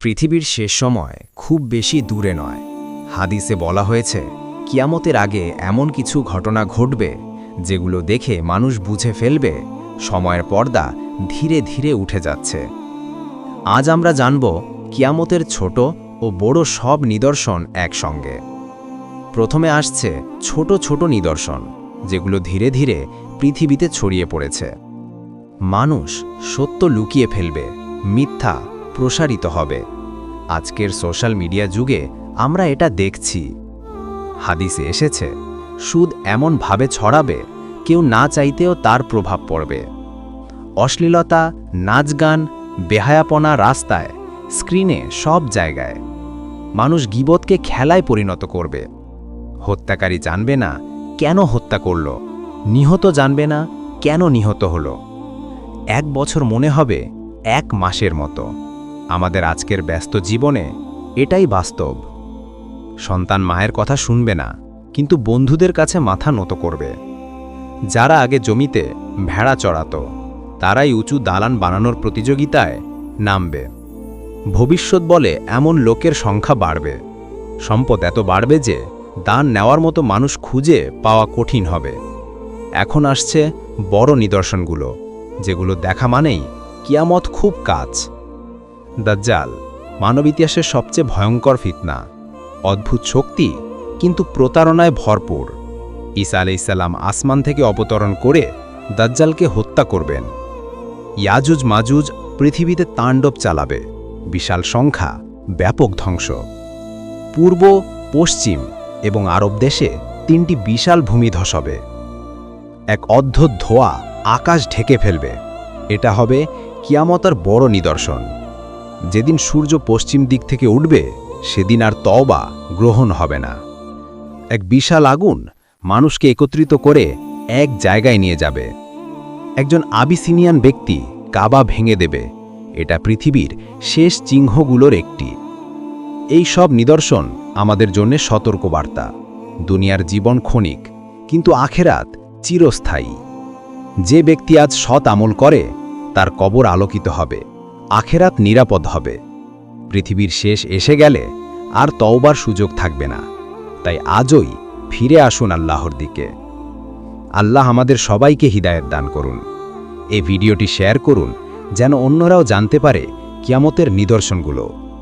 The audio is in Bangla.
পৃথিবীর শেষ সময় খুব বেশি দূরে নয়। হাদিসে বলা হয়েছে, কিয়ামতের আগে এমন কিছু ঘটনা ঘটবে যেগুলো দেখে মানুষ বুঝে ফেলবে, সময়ের পর্দা ধীরে ধীরে উঠে যাচ্ছে। আজ আমরা জানব কিয়ামতের ছোট ও বড় সব নিদর্শন একসঙ্গে। প্রথমে আসছে ছোট ছোট নিদর্শন, যেগুলো ধীরে ধীরে পৃথিবীতে ছড়িয়ে পড়েছে। মানুষ সত্য লুকিয়ে ফেলবে, মিথ্যা প্রসারিত হবে। আজকের সোশ্যাল মিডিয়া যুগে আমরা এটা দেখছি। হাদিসে এসেছে, সুদ এমনভাবে ছড়াবে, কেউ না চাইতেও তার প্রভাব পড়বে। অশ্লীলতা নাচ গান বেহায়াপনা রাস্তায়, স্ক্রিনে সব জায়গায়। মানুষ গিবতকে খেলায় পরিণত করবে। হত্যাকারী জানবে না কেন হত্যা করল, নিহত জানবে না কেন নিহত হলো। এক বছর মনে হবে, এক মাসের মতো। আমাদের আজকের ব্যস্ত জীবনে এটাই বাস্তব। সন্তান মায়ের কথা শুনবে না, কিন্তু বন্ধুদের কাছে মাথা নত করবে। যারা আগে জমিতে ভেড়া চড়াতো, তারাই উঁচু দালান বানানোর প্রতিযোগিতায় নামবে। ভবিষ্যৎ বলে এমন লোকের সংখ্যা বাড়বে। সম্পদ এত বাড়বে যে দান নেওয়ার মতো মানুষ খুঁজে পাওয়া কঠিন হবে। এখন আসছে বড় নিদর্শনগুলো, যেগুলো দেখা মানেই কিয়ামত খুব কাজ দাজ্জাল, মানব ইতিহাসের সবচেয়ে ভয়ঙ্কর ফিতনা। অদ্ভুত শক্তি, কিন্তু প্রতারণায় ভরপুর। ঈসা আলাইসাল্লাম আসমান থেকে অবতরণ করে দাজ্জালকে হত্যা করবেন। ইয়াজুজ মাজুজ পৃথিবীতে তাণ্ডব চালাবে। বিশাল সংখ্যা, ব্যাপক ধ্বংস। পূর্ব, পশ্চিম এবং আরব দেশে তিনটি বিশাল ভূমিধস হবে। এক অদ্ভুত ধোয়া আকাশ ঢেকে ফেলবে। এটা হবে কিয়ামতার বড় নিদর্শন। যেদিন সূর্য পশ্চিম দিক থেকে উঠবে, সেদিন আর তওবা গ্রহণ হবে না। এক বিশাল আগুন মানুষকে একত্রিত করে এক জায়গায় নিয়ে যাবে। একজন আবিসিনিয়ান ব্যক্তি কাবা ভেঙে দেবে। এটা পৃথিবীর শেষ চিহ্নগুলোর একটি। এই সব নিদর্শন আমাদের জন্য সতর্কবার্তা। দুনিয়ার জীবন ক্ষণিক, কিন্তু আখেরাত চিরস্থায়ী। যে ব্যক্তি আজ সৎ আমল করে, তার কবর আলোকিত হবে। আখেরাত নিরাপদ হবে। পৃথিবীর শেষ এসে গেলে আর তওবার সুযোগ থাকবে না। তাই আজই ফিরে আসুন আল্লাহর দিকে। আল্লাহ আমাদের সবাইকে হৃদায়ত দান করুন। এই ভিডিওটি শেয়ার করুন যেন অন্যরাও জানতে পারে কিয়ামতের নিদর্শনগুলো।